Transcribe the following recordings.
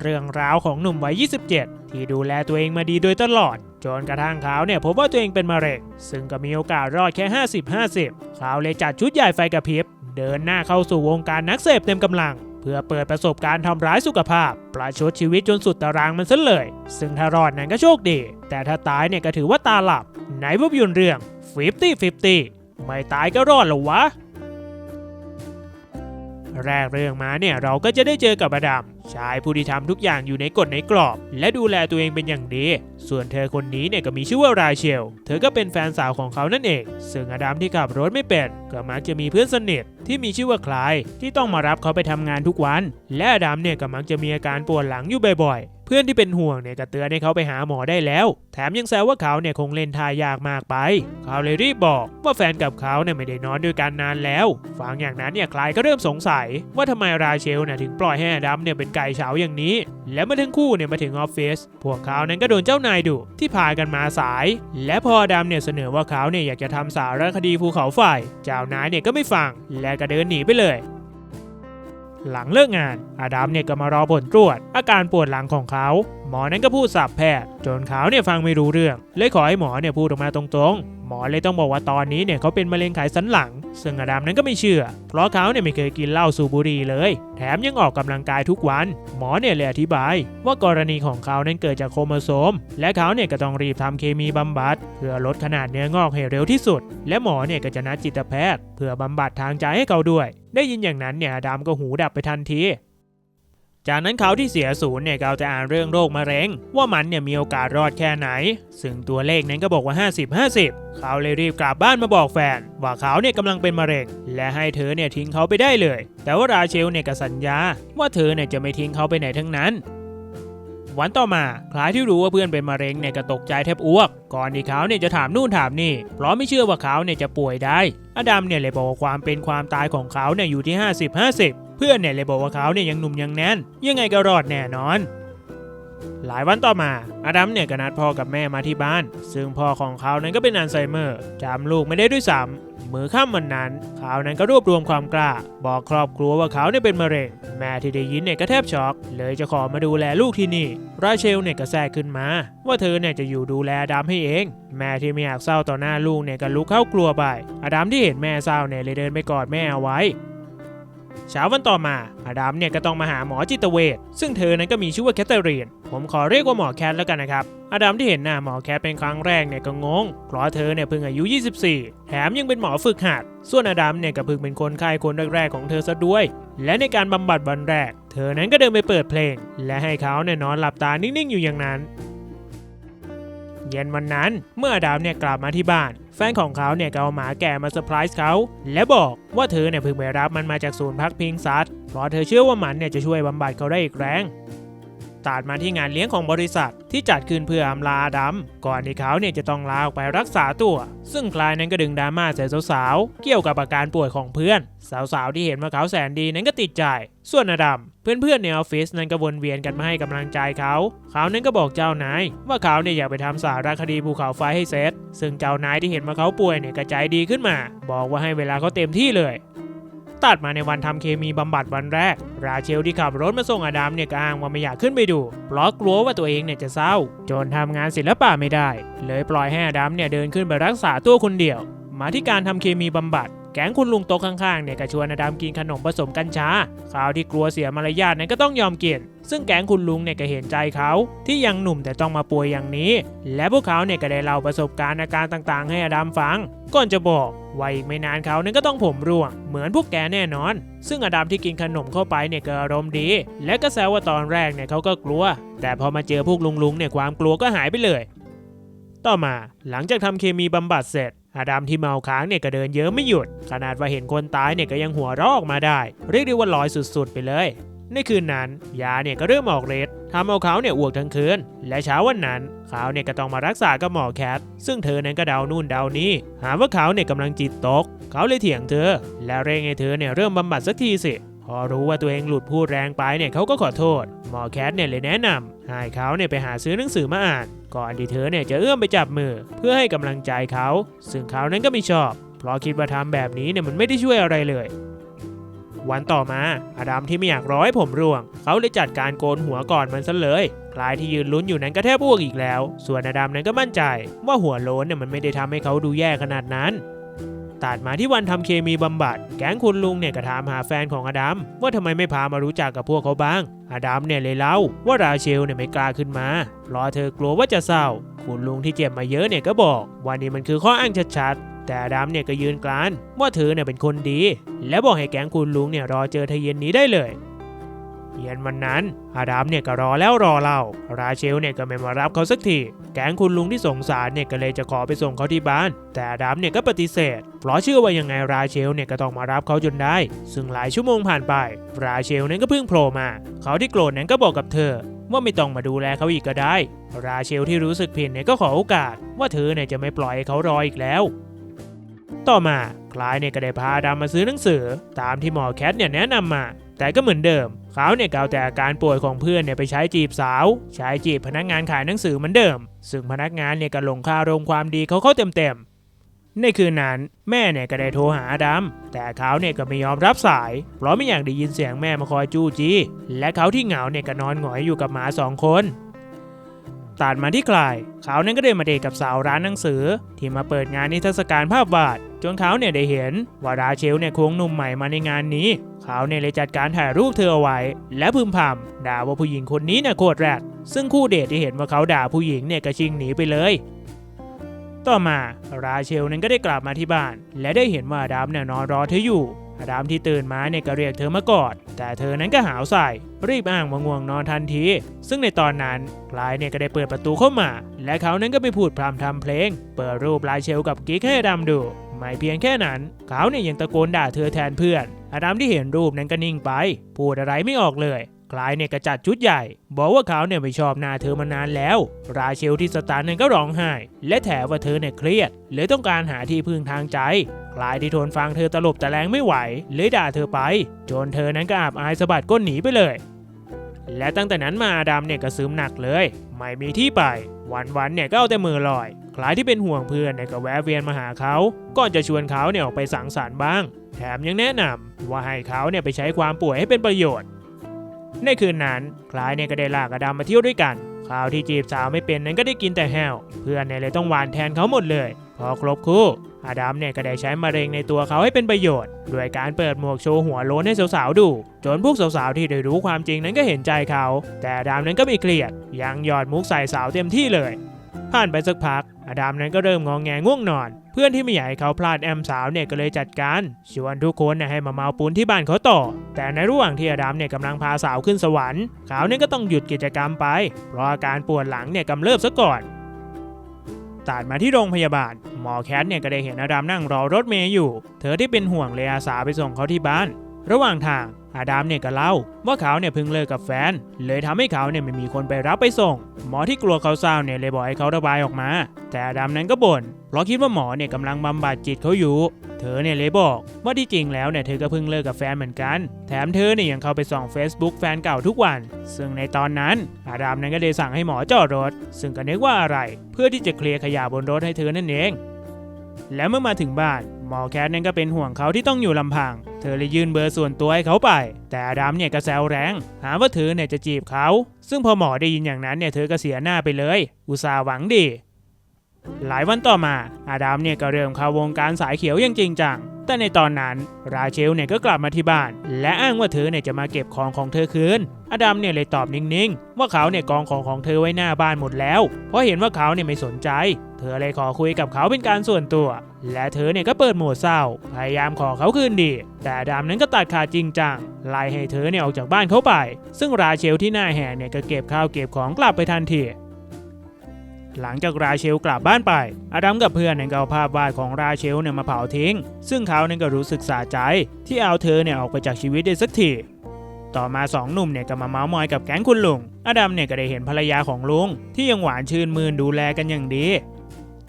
เรื่องราวของหนุ่มวัย 27 ที่ดูแลตัวเองมาดีโดยตลอด จนกระทั่งเขาเนี่ยพบว่าตัวเองเป็นมะเร็ง ซึ่งก็มีโอกาสรอดแค่ 50-50 เขาเลยจัดชุดใหญ่ไฟกระพริบ เดินหน้าเข้าสู่วงการนักเสพเต็มกำลัง เพื่อเปิดประสบการณ์ทำร้ายสุขภาพ ประชดชีวิตจนสุดตารางมันซะเลย ซึ่งถ้ารอดนั้นก็โชคดี แต่ถ้าตายเนี่ยก็ถือว่าตาหลับ ไหนภาพยนตร์เรื่อง 50-50 ไม่ตายก็รอดหรอวะ แรกเรื่องมาเนี่ยเราก็จะได้เจอกับอดัม ชายผู้ที่ทำทุกอย่างอยู่ในกฎในกรอบ และดูแลตัวเองเป็นอย่างดี ส่วนเธอคนนี้เนี่ยก็มีชื่อว่าราเชล เธอก็เป็นแฟนสาวของเขานั่นเอง ซึ่งอดัมที่ขับรถไม่เป็นก็มักจะมีเพื่อนสนิทที่มีชื่อว่าคลายที่ต้องมารับเขาไปทำงานทุกวัน และอดัมเนี่ยก็มักจะมีอาการปวดหลังอยู่บ่อยๆ เพื่อนที่เป็นห่วงเนี่ยก็เตือนให้เขาไปหาหมอได้แล้ว แถมยังแซวว่าเขาเนี่ยคงเล่นทายากมากไป เขาเลยรีบบอกว่าแฟนกับเขาเนี่ยไม่ได้นอนด้วยกันนานแล้วฟังอย่างนั้นเนี่ยคลายก็เริ่มสงสัย ว่าทำไมราเชลเนี่ยถึงปล่อยให้อดัมเนี่ยเป็นไก่เฉาอย่างนี้ และเมื่อทั้งคู่เนี่ยมาถึงออฟฟิศพวกเขานั้นก็โดนเจ้านายดุที่พากันมาสาย และพอดัมเนี่ยเสนอว่าเขาเนี่ยอยากจะทำสารคดีภูเขาไฟเจ้านายเนี่ยก็ไม่ฟัง และก็เดินหนีไปเลย หลังเลิกงาน อาดัมเนี่ยก็มารอผลตรวจ อาการปวดหลังของเขา หมอนั้นก็พูดสับแพทย์จนเขาเนี่ยฟังไม่รู้เรื่อง เลยขอให้หมอเนี่ยพูดออกมาตรงๆ หมอเลยต้องบอกว่าตอนนี้เนี่ยเขาเป็นมะเร็งไขสันหลัง ซึ่งอาดัมนั้นก็ไม่เชื่อ เพราะเขาเนี่ยไม่เคยกินเหล้าสูบบุหรี่เลย แถมยังออกกำลังกายทุกวัน หมอเนี่ยเลยอธิบาย ว่ากรณีของเขานั้นเกิดจากโครโมโซม และเขาเนี่ยก็ต้องรีบทำเคมีบำบัด เพื่อลดขนาดเนื้องอกให้เร็วที่สุด และหมอเนี่ยก็จะนัดจิตแพทย์ เพื่อบำบัดทางใจให้เขาด้วย ได้ยินอย่างนั้นเนี่ยอาดัมก็หูดับไปทันที จากนั้นเขาที่เสียศูนย์เนี่ยเอาแต่อ่านเรื่องโรคมะเร็ง ว่ามันเนี่ยมีโอกาสรอดแค่ไหน ซึ่งตัวเลขนั้นก็บอกว่า 50-50 เขาเลยรีบกลับบ้านมาบอกแฟน ว่าเขาเนี่ยกำลังเป็นมะเร็ง และให้เธอเนี่ยทิ้งเขาไปได้เลย แต่ว่าราเชลเนี่ยก็สัญญา ว่าเธอเนี่ยจะไม่ทิ้งเขาไปไหนทั้งนั้นวันต่อมาคล้ายที่รู้ว่าเพื่อนเป็นมะเร็งเนี่ยก็ตกใจแทบอ้วก ก่อนที่เขาเนี่ยจะถามนู่นถามนี่ เพราะไม่เชื่อว่าเขาเนี่ยจะป่วยได้ อดัมเนี่ยเลยบอกว่าความเป็นความตายของเขาเนี่ยอยู่ที่ 50-50 เพื่อนเนี่ยเลยบอกว่าเขาเนี่ยยังหนุ่มยังแน่น ยังไงก็รอดแน่นอน หลายวันต่อมาอดัมเนี่ยก็นัดพ่อกับแม่มาที่บ้าน ซึ่งพ่อของเขานั้นก็เป็นอัลไซเมอร์จำลูกไม่ได้ด้วยซ้ำมือค่ำวันนั้น เขานั้นก็รวบรวมความกล้า บอกครอบครัวว่าเขาเนี่ยเป็นมะเร็ง แม่ที่ได้ยินเนี่ยก็แทบช็อก เลยจะขอมาดูแลลูกที่นี่ ราเชลเนี่ยก็แทรกขึ้นมา ว่าเธอเนี่ยจะอยู่ดูแลดัมให้เอง แม่ที่ไม่อยากเศร้าต่อหน้าลูกเนี่ยก็ลุกเข้ากลัวไป อดัมที่เห็นแม่เศร้าเนี่ยเลยเดินไปกอดแม่เอาไว้ เช้าวันต่อมาอดัมเนี่ยก็ต้องมาหาหมอจิตเวชซึ่งเธอนั้นก็มีชื่อว่าแคทเธอรีน ผมขอเรียกว่าหมอแคทแล้วกันนะครับอาดัมที่เห็นหน้าหมอแคทเป็นครั้งแรกเนี่ยก็งง เพราะเธอเนี่ยเพิ่งอายุ 24 แถมยังเป็นหมอฝึกหัด ส่วนอาดัมเนี่ยก็เพิ่งเป็นคนไข้คนแรกๆของเธอซะด้วย และในการบำบัดวันแรก เธอนั้นก็เดินไปเปิดเพลง และให้เขาเนี่ยนอนหลับตานิ่งๆอยู่อย่างนั้น เย็นวันนั้น เมื่อดามเนี่ยกลับมาที่บ้าน แฟนของเขาเนี่ยก็เอาหมาแก่มาเซอร์ไพรส์เขาและบอกว่าเธอเนี่ยเพิ่งไปรับมันมาจากศูนย์พักพิงสัตว์เพราะเธอเชื่อว่ามันเนี่ยจะช่วยบำบัดเขาได้อีกแรง ตัดมาที่งานเลี้ยงของบริษัท ที่จัดขึ้นเพื่ออำลาดัมก่อนที่เขาเนี่ยจะต้องลาออกไปรักษาตัว ซึ่งคลายนั้นก็ดึงดราม่าใส่สาวๆ เกี่ยวกับอาการป่วยของเพื่อน สาวๆ ที่เห็นว่าเขาแสนดีนั้นก็ติดใจ ส่วนอดัมเพื่อนๆในออฟฟิศนั้นก็วนเวียนกันมาให้กำลังใจเขาเขานั้นก็บอกเจ้านายว่าเขาเนี่ยอยากไปทำสารคดีภูเขาไฟให้เสร็จซึ่งเจ้านายที่เห็นว่าเขาป่วยเนี่ยก็ใจดีขึ้นมา บอกว่าให้เวลาเขาเต็มที่เลย ตัดมาในวันทำเคมีบำบัดวันแรก ราเชลที่ขับรถมาส่งอดัมเนี่ยก็อ้างว่าไม่อยากขึ้นไปดู เพราะกลัวว่าตัวเองเนี่ยจะเศร้า จนทำงานศิลปะไม่ได้ เลยปล่อยให้อดัมเนี่ยเดินขึ้นไปรักษาตัวคนเดียว มาที่การทำเคมีบำบัด แก๊งคุณลุงโต๊ะข้างๆเนี่ยก็ชวนอดัมกินขนมผสมกัญชาข่าวที่กลัวเสียมารยาทเนี่ยก็ต้องยอมกินซึ่งแก๊งคุณลุงเนี่ยก็เห็นใจเขาที่ยังหนุ่มแต่ต้องมาป่วยอย่างนี้ และพวกเขาเนี่ยก็ได้เล่าประสบการณ์อาการต่างๆ ให้อดัมฟัง ก่อนจะบอกว่าอีกไม่นานเขาเนั้นก็ต้องผมร่วง เหมือนพวกแกแน่นอน ซึ่งอดัมที่กินขนมเข้าไปเนี่ยก็อารมณ์ดี และก็แซวว่าตอนแรกเนี่ยเขาก็กลัว แต่พอมาเจอพวกลุงๆเนี่ยความกลัวก็หายไปเลย ต่อมาหลังจากทำเคมีบำบัดเสร็จ อาดัมที่เมาค้างเนี่ยก็เดินเยอะไม่หยุด ขนาดว่าเห็นคนตายเนี่ยก็ยังหัวรอกมาได้ เรียกได้ว่าลอยสุดๆ ไปเลย ในคืนนั้น ยาเนี่ยก็เริ่มออกฤทธิ์ทำเอาเขาเนี่ยอ้วกทั้งคืน และเช้าวันนั้นเขาเนี่ยก็ต้องมารักษากับหมอแคท ซึ่งเธอนั้นก็เดานู่นเดานี่หาว่าเขาเนี่ยกำลังจิตตก เขาเลยเถียงเธอ และเร่งให้เธอเนี่ยเริ่มบำบัดสักทีสิ พอรู้ว่าตัวเองหลุดพูดแรงไปเนี่ยเขาก็ขอโทษ หมอแคทเนี่ยเลยแนะนำให้เขาเนี่ยไปหาซื้อหนังสือมาอ่าน ก่อนที่เธอเนี่ยจะเอื้อมไปจับมือ เพื่อให้กำลังใจเขา ซึ่งเขานั้นก็ไม่ชอบ เพราะคิดว่าทำแบบนี้เนี่ยมันไม่ได้ช่วยอะไรเลยวันต่อมา อดัมที่ไม่อยากร้อยผมร่วง เขาเลยจัดการโกนหัวก่อนมันซะเลยคลายที่ยืนลุ้นอยู่นั้นก็แทบอ้วกอีกแล้ว ส่วนอดัมนั้นก็มั่นใจ ว่าหัวโล้นเนี่ยมันไม่ได้ทำให้เขาดูแย่ขนาดนั้น ตัดมาที่วันทำเคมีบำบัด แก๊งคุณลุงเนี่ยก็ถามหาแฟนของอดัมว่าทำไมไม่พามารู้จักกับพวกเขาบ้าง อดัมเนี่ยเลยเล่าว่าราเชลเนี่ยไม่กล้าขึ้นมารอเธอกลัวว่าจะเศร้า คุณลุงที่เจ็บมาเยอะเนี่ยก็บอกวันนี้มันคือข้ออ้างชัดๆแต่อดัมเนี่ยก็ยืนกรานว่าเธอเนี่ยเป็นคนดี และบอกให้แก๊งคุณลุงเนี่ยรอเจอเธอเย็นนี้ได้เลย เย็นวันนั้น อาดัมเนี่ยก็รอแล้วรอเล่า ราเชลเนี่ยก็ไม่มารับเขาสักที แก๊งคุณลุงที่สงสารเนี่ยก็เลยจะขอไปส่งเขาที่บ้าน แต่อาดัมเนี่ยก็ปฏิเสธ เพราะเชื่อว่ายังไงราเชลเนี่ยก็ต้องมารับเขาจนได้ ซึ่งหลายชั่วโมงผ่านไป ราเชลนั้นก็เพิ่งโผล่มา เขาที่โกรธนั้นก็บอกกับเธอว่าไม่ต้องมาดูแลเขาอีกก็ได้ ราเชลที่รู้สึกผิดเนี่ยก็ขอโอกาส ว่าเธอเนี่ยจะไม่ปล่อยให้เขารออีกแล้ว ต่อมาคลายเนี่ยก็ได้พาอาดัมมาซื้อหนังสือ ตามที่หมอแคทเนี่ยแนะนำมา แต่ก็เหมือนเดิม เขาเนี่ยกล่าวแต่อาการป่วยของเพื่อนเนี่ยไปใช้จีบสาว ใช้จีบพนักงานขายหนังสือเหมือนเดิม ซึ่งพนักงานเนี่ยก็หลงคาโรมความดีเขาเข้าเต็มๆ ในคืนนั้นแม่เนี่ยก็ได้โทรหาอดัม แต่เขาเนี่ยก็ไม่ยอมรับสาย เพราะไม่อยากได้ยินเสียงแม่มาคอยจู้จี้ และเขาที่เหงาเนี่ยก็นอนหงอยอยู่กับหมาสองคนตัดมาที่คลาย เขานั้นก็เดินมาเดทกับสาวร้านหนังสือ ที่มาเปิดงานนิทรรศการภาพวาด จนเขาเนี่ยได้เห็นว่าราเชลเนี่ยควงหนุ่มใหม่มาในงานนี้ เขาเนี่ยเลยจัดการถ่ายรูปเธอเอาไว้ และพึมพำด่าว่าผู้หญิงคนนี้เนี่ยโคตรแรดซึ่งคู่เดทที่เห็นว่าเขาด่าผู้หญิงเนี่ยก็ชิงหนีไปเลย ต่อมาราเชลนั้นก็ได้กลับมาที่บ้าน และได้เห็นว่าอดัมเนี่ยนอนรอเธออยู่อดัมที่ตื่นมาเนี่ยก็เรียกเธอมากอด แต่เธอนั้นก็หาวใส่ รีบอ้างว่าง่วงนอนทันที ซึ่งในตอนนั้นคลายเนี่ยก็ได้เปิดประตูเข้ามา และเขานั้นก็ไปพูดพรำทำเพลง เปิดรูปลายเชลกับกิ๊กให้อดัมดู ไม่เพียงแค่นั้น เขาเนี่ยยังตะโกนด่าเธอแทนเพื่อนอดัมที่เห็นรูปนั้นก็นิ่งไป พูดอะไรไม่ออกเลยคลายเนี่ยก็จัดชุดใหญ่ บอกว่าเขาเนี่ยไม่ชอบหน้าเธอมานานแล้ว ราเชลที่สตาร์นั้นก็ร้องไห้ และแถว่าเธอเนี่ยเครียดเลยต้องการหาที่พึ่งทางใจคลายที่ทนฟังเธอตลบต่แรงไม่ไหวเลยด่าเธอไป จนเธอนั้นก็อาบอายสะบัดก้นหนีไปเลย และตั้งแต่นั้นมาอาดัมเนี่ยก็ซึมหนักเลย ไม่มีที่ไป วันๆเนี่ยก็เอาแต่มือลอย คล้ายที่เป็นห่วงเพื่อนเนี่ยก็แวะเวียนมาหาเขา ก่อนจะชวนเขาเนี่ยออกไปสังสรรค์บ้าง แถมยังแนะนำว่าให้เขาเนี่ยไปใช้ความป่วยให้เป็นประโยชน์ ในคืนนั้นคล้ายเนี่ยก็ได้ลากอาดัมมาเที่ยวด้วยกันคราวที่จีบสาวไม่เป็นนั้นก็ได้กินแต่แห้ว เพื่อนเนี่ยเลยต้องหวานแทนเขาหมดเลย พอครบคู่อาดัมเนี่ยก็ได้ใช้มะเร็งในตัวเขาให้เป็นประโยชน์ โดยการเปิดหมวกโชว์หัวโล้นให้สาวๆดู จนพวกสาวๆที่ได้รู้ความจริงนั้นก็เห็นใจเขา แต่อาดัมนั้นก็ไม่เครียด ยังหยอดมุกใส่สาวเต็มที่เลย ผ่านไปสักพัก อาดัมนั้นก็เริ่มงองแงง่วงนอน เพื่อนที่ไม่อยากให้เขาพลาดแอมสาวเนี่ยก็เลยจัดการชวนทุกคนเนี่ยให้มาเมาปูนที่บ้านเขาต่อ แต่ในระหว่างที่อาดัมเนี่ยกำลังพาสาวขึ้นสวรรค์เขาเนี่ยก็ต้องหยุดกิจกรรมไป เพราะอาการปวดหลังเนี่ยกำเริบซะก่อนตัดมาที่โรงพยาบาล หมอแคทเนี่ยก็ได้เห็นอาดัมนั่งรอรถเมย์อยู่ เธอที่เป็นห่วงเลยอาสาไปส่งเขาที่บ้าน ระหว่างทาง อาดัมเนี่ยก็เล่าว่าเขาเนี่ยเพิ่งเลิกกับแฟน เลยทำให้เขาเนี่ยไม่มีคนไปรับไปส่ง หมอที่กลัวเขาเศร้าเนี่ยเลยบอกให้เขาระบายออกมา แต่อาดัมนั้นก็บ่นเพราะคิดว่าหมอเนี่ยกำลังบำบัดจิตเขาอยู่ เธอเนี่ยเลยบอกว่าที่จริงแล้วเนี่ยเธอก็เพิ่งเลิกกับแฟนเหมือนกัน แถมเธอเนี่ยยังเข้าไปส่อง Facebook แฟนเก่าทุกวัน ซึ่งในตอนนั้นอาดัมนั้นก็ได้สั่งให้หมอจอดรถ ซึ่งก็นึกว่าอะไร เพื่อที่จะเคลียร์ขยะบนรถให้เธอนั่นเอง และเมื่อมาถึงบ้าน หมอแคทนั่นก็เป็นห่วงเขาที่ต้องอยู่ลำพัง เธอเลยยื่นเบอร์ส่วนตัวให้เขาไป แต่อาดัมเนี่ยก็แซวแรง หาว่าเธอเนี่ยจะจีบเขา ซึ่งพอหมอได้ยินอย่างนั้นเนี่ยเธอก็เสียหน้าไปเลย อุตส่าห์หวังดี หลายวันต่อมาอาดัมเนี่ยก็เริ่มเข้าวงการสายเขียวอย่างจริงจัง แต่ในตอนนั้นราเชลเนี่ยก็กลับมาที่บ้าน และอ้างว่าเธอเนี่ยจะมาเก็บของของเธอคืนอาดัมเนี่ยเลยตอบนิ่งๆ ว่าเขาเนี่ยกองของของเธอไว้หน้าบ้านหมดแล้ว เพราะเห็นว่าเขาเนี่ยไม่สนใจ เธอเลยขอคุยกับเขาเป็นการส่วนตัว และเธอเนี่ยก็เปิดโหมดเศร้า พยายามขอเขาคืนดี แต่อาดัมนั้นก็ตัดขาดจริงจังไล่ให้เธอเนี่ยออกจากบ้านเขาไป ซึ่งราเชลที่หน้าแหกเนี่ยก็เก็บข้าวเก็บของกลับไปทันที หลังจากราเชลกลับบ้านไปอดัมกับเพื่อนเนี่ยก็เอาภาพวาดของราเชลเนี่ยมาเผาทิ้ง ซึ่งเขาเนี่ยก็รู้สึกสะใจ ที่เอาเธอเนี่ยออกไปจากชีวิตได้สักทีต่อมาสองหนุ่มเนี่ยก็มาเมาส์มอยกับแก๊งคุณลุงอดัมเนี่ยก็ได้เห็นภรรยาของลุง ที่ยังหวานชื่นมืนดูแลกันอย่างดี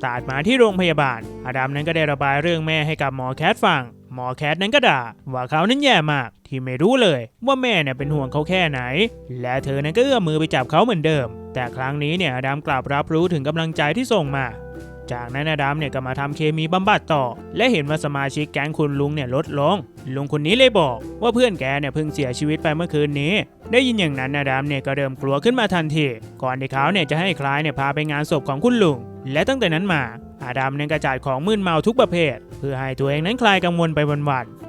ตัดมาที่โรงพยาบาลอดัมนั้นก็ได้ระบายเรื่องแม่ให้กับหมอแคทฟัง หมอแคทนั้นก็ด่าว่าเขานั้นแย่มากที่ไม่รู้เลย ว่าแม่เนี่ยเป็นห่วงเขาแค่ไหน และเธอนั้นก็เอื้อมมือไปจับเขาเหมือนเดิม แต่ครั้งนี้เนี่ยอดัมกลับรับรู้ถึงกำลังใจที่ส่งมา จากนั้นอดัมเนี่ยก็มาทำเคมีบำบัดต่อ และเห็นว่าสมาชิกแก๊งคุณลุงเนี่ยลดลง ลุงคนนี้เลยบอก ว่าเพื่อนแกเนี่ยเพิ่งเสียชีวิตไปเมื่อคืนนี้ ได้ยินอย่างนั้นอดัมเนี่ยก็เริ่มกลัวขึ้นมาทันที ก่อนที่เขาเนี่ยจะให้คลายเนี่ยพาไปงานศพของคุณลุง และตั้งแต่นั้นมา อาดัมเนี่ยกระจายของมึนเมาทุกประเภท เพื่อให้ตัวเองนั้นคลายกังวลไปวันๆ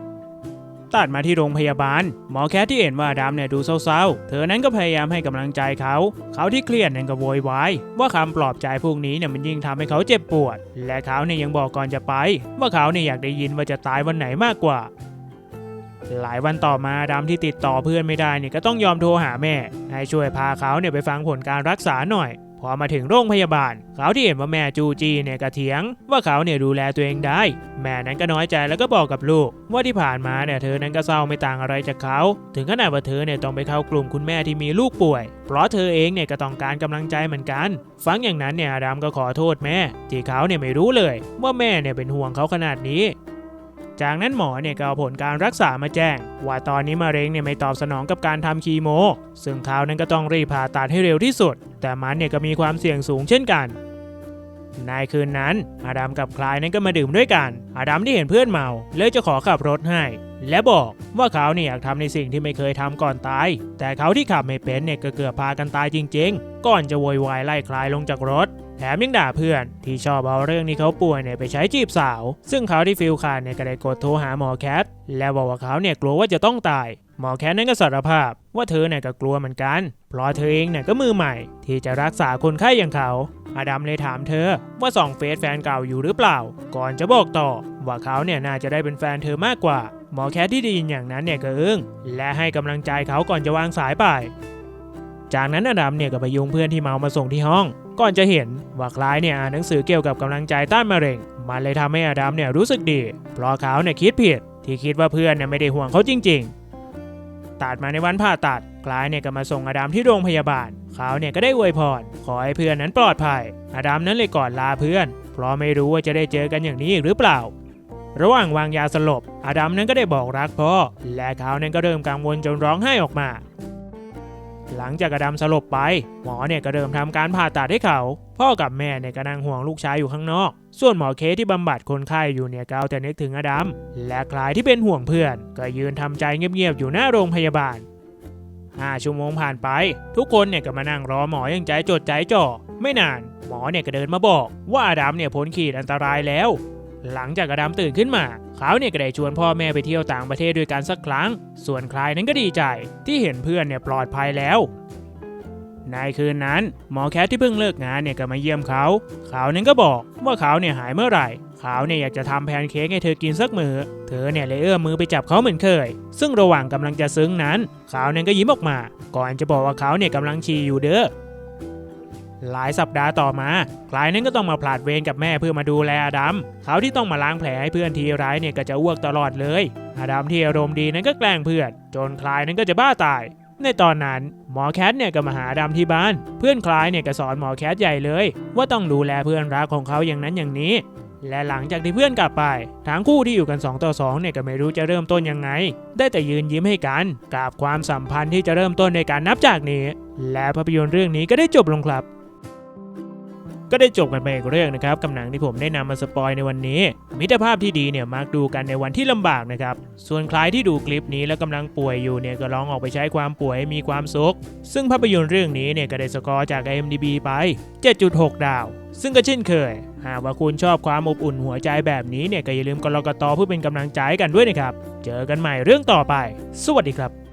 ตัดมาที่โรงพยาบาล หมอแคทที่เห็นว่าอาดัมเนี่ยดูเศร้าๆ เธอนั้นก็พยายามให้กำลังใจเขา เขาที่เครียดนั้นก็โวยวายว่าคำปลอบใจพวกนี้เนี่ยมันยิ่งทำให้เขาเจ็บปวด และเขาเนี่ยยังบอกก่อนจะไป ว่าเขาเนี่ยอยากได้ยินว่าจะตายวันไหนมากกว่าหลายวันต่อมาอาดัมที่ติดต่อเพื่อนไม่ได้เนี่ยก็ต้องยอมโทรหาแม่ ให้ช่วยพาเขาเนี่ยไปฟังผลการรักษาหน่อย พอมาถึงโรงพยาบาล เขาที่เห็นว่าแม่จูจีเนี่ยก็เถียง ว่าเขาเนี่ยดูแลตัวเองได้ แม่นั้นก็น้อยใจแล้วก็บอกกับลูก ว่าที่ผ่านมาเนี่ยเธอนั้นก็เศร้าไม่ต่างอะไรจากเขา ถึงขนาดว่าเธอเนี่ยต้องไปเข้ากลุ่มคุณแม่ที่มีลูกป่วย เพราะเธอเองเนี่ยก็ต้องการกำลังใจเหมือนกัน ฟังอย่างนั้นเนี่ยอาดัมก็ขอโทษแม่ ที่เขาเนี่ยไม่รู้เลย ว่าแม่เนี่ยเป็นห่วงเขาขนาดนี้ จากนั้นหมอเนี่ยก็เอาผลการรักษามาแจ้ง ว่าตอนนี้มะเร็งเนี่ยไม่ตอบสนองกับการทำคีโม ซึ่งเขานั้นก็ต้องรีบผ่าตัดให้เร็วที่สุด แต่มันเนี่ยก็มีความเสี่ยงสูงเช่นกันในคืนนั้น อาดัมกับคลายนั้นก็มาดื่มด้วยกัน อาดัมที่เห็นเพื่อนเมาเลยจะขอขับรถให้ และบอกว่าเขาเนี่ยอยากทำในสิ่งที่ไม่เคยทำก่อนตาย แต่เขาที่ขับไม่เป็นเนี่ยก็เกือบพากันตายจริง ๆ ก่อนจะโวยวายไล่คลายลงจากรถ แถมยังด่าเพื่อนที่ชอบเอาเรื่องนี้เขาป่วยเนี่ยไปใช้จีบสาว ซึ่งเขาที่ฟิลขาดเนี่ยก็ได้กดโทรหาหมอแคท และบอกว่าเขาเนี่ยกลัวว่าจะต้องตาย หมอแคทนั้นก็สารภาพ ว่าเธอเนี่ยก็กลัวเหมือนกัน เพราะเธอเองเนี่ยก็มือใหม่ ที่จะรักษาคนไข้อย่างเขาอาดัมเลยถามเธอว่าส่องเฟซแฟนเก่าอยู่หรือเปล่า ก่อนจะบอกต่อ ว่าเขาเนี่ยน่าจะได้เป็นแฟนเธอมากกว่า หมอแคทที่ได้ยินอย่างนั้นเนี่ยก็อึ้งและให้กำลังใจเขาก่อนจะวางสายไป จากนั้นอาดัมเนี่ยก็ไปยุงเพื่อนที่เมามาส่งที่ห้อง ก่อนจะเห็นว่าคล้ายเนี่ยอ่านหนังสือเกี่ยวกับกำลังใจต้านมะเร็ง มันเลยทำให้อดัมเนี่ยรู้สึกดี เพราะเขาเนี่ยคิดผิด ที่คิดว่าเพื่อนเนี่ยไม่ได้ห่วงเขาจริง ๆ ตัดมาในวันผ่าตัดคล้ายเนี่ยก็มาส่งอดัมที่โรงพยาบาล เขาเนี่ยก็ได้อวยพร ขอให้เพื่อนนั้นปลอดภัย อดัมนั้นเลยกอดลาเพื่อน เพราะไม่รู้ว่าจะได้เจอกันอย่างนี้อีกหรือเปล่า ระหว่างวางยาสลบ อดัมนั้นก็ได้บอกรักพ่อ และเขานั้นก็เริ่มกังวลจนร้องไห้ออกมา หลังจากอาดัมสลบไป หมอเนี่ยก็เริ่มทำการผ่าตัดให้เขา พ่อกับแม่เนี่ยก็นั่งห่วงลูกชายอยู่ข้างนอก ส่วนหมอเคที่บำบัดคนไข้อยู่เนี่ยก็เอาแต่นึกถึงอดัมและคลายที่เป็นห่วงเพื่อน ก็ยืนทำใจเงียบๆอยู่หน้าโรงพยาบาล5ชั่วโมงผ่านไป ทุกคนเนี่ยก็มานั่งรอหมออย่างใจจดใจจ่อไม่นาน หมอเนี่ยก็เดินมาบอก ว่าอดัมเนี่ยพ้นขีดอันตรายแล้ว หลังจากอาดัมตื่นขึ้นมา เขาเนี่ยก็ได้ชวนพ่อแม่ไปเที่ยวต่างประเทศด้วยกันสักครั้ง ส่วนคลายนั้นก็ดีใจที่เห็นเพื่อนเนี่ยปลอดภัยแล้วในคืนนั้น หมอแคทที่เพิ่งเลิกงานเนี่ยก็มาเยี่ยมเขา เขานั้นก็บอกว่าเขาเนี่ยหายเมื่อไหร่ เขาเนี่ยอยากจะทำแพนเค้กให้เธอกินสักมือ เธอเนี่ยเลยเอื้อมมือไปจับเขาเหมือนเคย ซึ่งระหว่างกำลังจะซึ้งนั้น เขาเนี่ยก็ยิ้มออกมา ก่อนจะบอกว่าเขาเนี่ยกำลังฉี่อยู่เด้อ หลายสัปดาห์ต่อมา คลายนั้นก็ต้องมาผลาดเวรกับแม่เพื่อมาดูแลอดัมเขาที่ต้องมาล้างแผลให้เพื่อนทีร้ายเนี่ยก็จะอ้วกตลอดเลยอดัมที่อารมณ์ดีนั้นก็แกล้งเพื่อน จนคลายนั้นก็จะบ้าตาย ในตอนนั้นหมอแคทเนี่ยก็มาหาดัมที่บ้าน เพื่อนคลายเนี่ยก็สอนหมอแคทใหญ่เลย ว่าต้องดูแลเพื่อนรักของเขาอย่างนั้นอย่างนี้ และหลังจากที่เพื่อนกลับไปทั้งคู่ที่อยู่กัน 2 ต่อ 2 เนี่ยก็ไม่รู้จะเริ่มต้นยังไง ได้แต่ยืนยิ้มให้กันกับความสัมพันธ์ที่จะเริ่มต้นในการนับจากนี้ และภาพยนตร์เรื่องนี้ก็ได้จบลงครับ ก็ได้จบกันไปอีกเรื่องนะครับกับหนังที่ผมได้นำมาสปอยในวันนี้ มิตรภาพที่ดีเนี่ยมักดูกันในวันที่ลำบากนะครับ ส่วนใครที่ดูคลิปนี้แล้วกำลังป่วยอยู่เนี่ยก็ลองออกไปใช้ความป่วยให้มีความสุข ซึ่งภาพยนตร์เรื่องนี้เนี่ยก็ได้สกอร์จาก IMDb ไป 7.6 ดาว ซึ่งก็เช่นเคย หากว่าคุณชอบความอบอุ่นหัวใจแบบนี้เนี่ยก็อย่าลืมกดไลค์กต่อเพื่อเป็นกำลังใจกันด้วยนะครับ เจอกันใหม่เรื่องต่อไป สวัสดีครับ